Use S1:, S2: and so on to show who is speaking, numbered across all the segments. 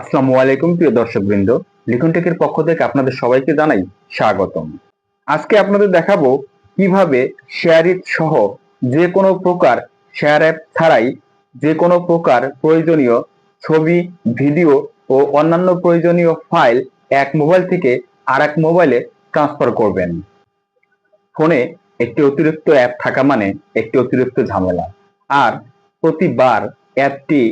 S1: আসসালামু আলাইকুম, প্রিয় দর্শকবৃন্দ। লিখন টেকের পক্ষ থেকে আপনাদের সবাইকে জানাই স্বাগতম। আজকে আপনাদের দেখাবো কীভাবে শেয়ারিট সহ যে কোনো প্রকার শেয়ার অ্যাপ ছাড়াই যে কোনো প্রকার প্রয়োজনীয় ছবি, ভিডিও ও অন্যান্য প্রয়োজনীয় ফাইল এক মোবাইল থেকে আর এক মোবাইলে ট্রান্সফার করবেন। ফোনে একটি অতিরিক্ত অ্যাপ থাকা মানে একটি অতিরিক্ত ঝামেলা। আর প্রতিবার অ্যাপটি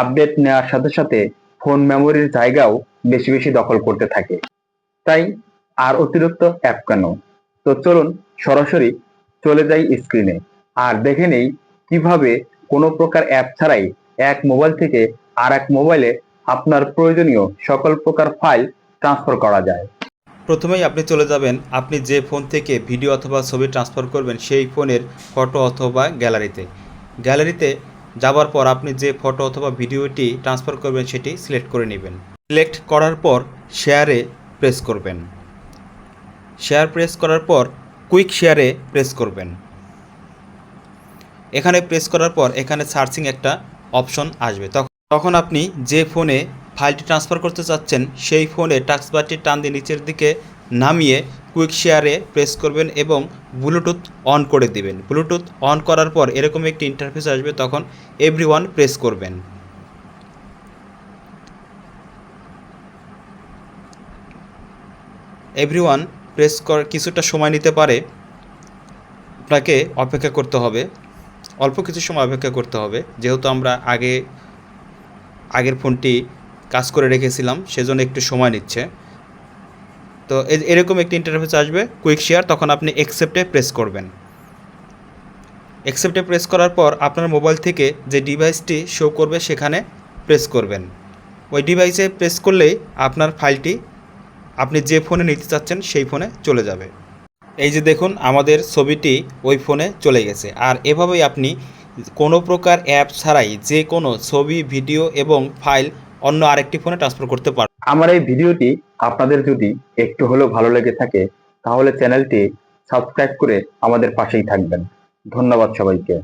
S1: আপডেট নেওয়ার সাথে সাথে ফোন মেমোরির জায়গাও বেশি বেশি দখল করতে থাকে। তাই আর অতিরিক্ত অ্যাপ কেন? তো চলুন সরাসরি চলে যাই স্ক্রিনে আর দেখে নেই কীভাবে কোনো প্রকার অ্যাপ ছাড়াই এক মোবাইল থেকে আর এক মোবাইলে আপনার প্রয়োজনীয় সকল প্রকার ফাইল ট্রান্সফার করা যায়।
S2: প্রথমেই আপনি চলে যাবেন, আপনি যে ফোন থেকে ভিডিও অথবা ছবি ট্রান্সফার করবেন সেই ফোনের ফটো অথবা গ্যালারিতে গ্যালারিতে যাওয়ার পর আপনি যে ফটো অথবা ভিডিওটি ট্রান্সফার করবেন, সেটি সিলেক্ট করে নেবেন। সিলেক্ট করার পর শেয়ারে প্রেস করবেন। শেয়ার প্রেস করার পর কুইক শেয়ারে প্রেস করবেন। এখানে প্রেস করার পর এখানে সার্চিং একটা অপশন আসবে। তখন আপনি যে ফোনে ফাইলটি ট্রান্সফার করতে চাচ্ছেন, সেই ফোনে টাক্স বারটি টান দিয়ে নিচের দিকে নামিয়ে কুইক শেয়ারে প্রেস করবেন এবং ব্লুটুথ অন করে দিবেন। ব্লুটুথ অন করার পর এরকম একটি ইন্টারফেস আসবে, তখন এভরি প্রেস করবেন। এভরি প্রেস কর কিছুটা সময় নিতে পারে। আপনাকে অপেক্ষা করতে হবে। অল্প কিছু সময় অপেক্ষা করতে হবে। যেহেতু আমরা আগে, আগের ফোনটি কাজ করে রেখেছিলাম, সেজন্য একটু সময় নিচ্ছে। তো এরকম একটি ইন্টারফেস আসবে কুইক শেয়ার তখন আপনি অ্যাকসেপ্টে প্রেস করবেন। অ্যাকসেপ্টে প্রেস করার পর আপনার মোবাইল থেকে যে ডিভাইসটি শো করবে সেখানে প্রেস করবেন। ওই ডিভাইসে প্রেস করলেই আপনার ফাইলটি আপনি যে ফোনে নিতে চাচ্ছেন সেই ফোনে চলে যাবে। এই যে দেখুন, আমাদের ছবিটি ওই ফোনে চলে গেছে। আর এভাবেই আপনি কোনো প্রকার অ্যাপ ছাড়াই যে কোনো ছবি ভিডিও এবং ফাইল অন্য আরেকটি ফোনে ট্রান্সফার করতে পারবেন
S1: আমার এই ভিডিওটি আপনাদের যদি একটু হলেও ভালো লেগে থাকে, তাহলে চ্যানেলটি সাবস্ক্রাইব করে আমাদের পাশেই থাকবেন। ধন্যবাদ সবাইকে।